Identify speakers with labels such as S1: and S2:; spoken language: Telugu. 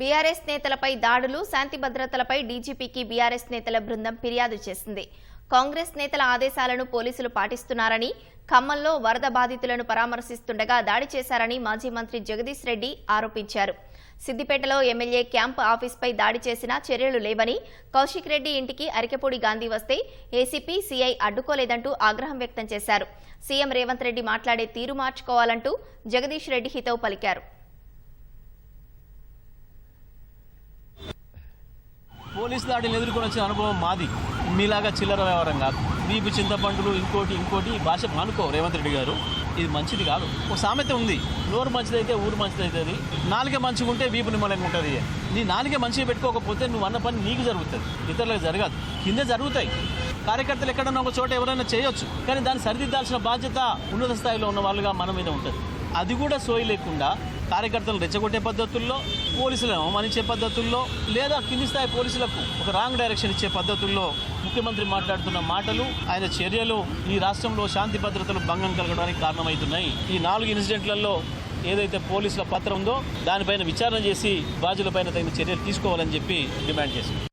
S1: బీఆర్ఎస్ నేతలపై దాడులు శాంతి భద్రతలపై డీజీపీకి బీఆర్ఎస్ నేతల బృందం ఫిర్యాదు చేసింది. కాంగ్రెస్ నేతల ఆదేశాలను పోలీసులు పాటిస్తున్నారని ఖమ్మంలో వరద బాధితులను పరామర్శిస్తుండగా దాడి చేశారని మాజీ మంత్రి జగదీష్ రెడ్డి ఆరోపించారు. సిద్దిపేటలో ఎమ్మెల్యే క్యాంప్ ఆఫీస్పై దాడి చేసినా చర్యలు లేవని కౌశిక్ రెడ్డి ఇంటికి అరికెపూడి గాంధీ వస్తే ఏసీపీ సీఐ అడ్డుకోలేదంటూ ఆగ్రహం వ్యక్తం చేశారు. సీఎం రేవంత్ రెడ్డి మాట్లాడే తీరు మార్చుకోవాలంటూ జగదీష్ రెడ్డి హితవు పలికారు.
S2: పోలీస్ దాడిని ఎదుర్కొని వచ్చిన అనుభవం మాది. మీలాగా చిల్లర వ్యవహారం కాదు. మీకు చింతపండులు ఇంకోటి ఇంకోటి భాష మానుకో రేవంత్ రెడ్డి గారు. ఇది మంచిది కాదు. ఒక సామెత ఉంది. నోరు మంచిదైతే ఊరు మంచిదైతుంది. నాలుగే మంచిగా ఉంటే వీపు నిమ్మలంగా ఉంటుంది. నీ నాలుగే మంచిగా పెట్టుకోకపోతే నువ్వు అన్న పని నీకు జరుగుతుంది. ఇతరులకు జరగదు. కింద జరుగుతాయి. కార్యకర్తలు ఎక్కడన్నా ఒక చోట ఎవరైనా చేయొచ్చు. కానీ దాన్ని సరిదిద్దాల్సిన బాధ్యత ఉన్నత స్థాయిలో ఉన్న వాళ్ళుగా మన మీద ఉంటుంది. అది కూడా సోయి లేకుండా కార్యకర్తలు రెచ్చగొట్టే పద్ధతుల్లో పోలీసులను అవమానించే పద్ధతుల్లో లేదా కింది స్థాయి పోలీసులకు ఒక రాంగ్ డైరెక్షన్ ఇచ్చే పద్ధతుల్లో ముఖ్యమంత్రి మాట్లాడుతున్న మాటలు ఆయన చర్యలు ఈ రాష్ట్రంలో శాంతి భద్రతలు భంగం కలగడానికి కారణమవుతున్నాయి. ఈ నాలుగు ఇన్సిడెంట్లలో ఏదైతే పోలీసుల పత్రం ఉందో దానిపైన విచారణ చేసి బాధ్యులపైన తగిన చర్యలు తీసుకోవాలని చెప్పి డిమాండ్ చేసింది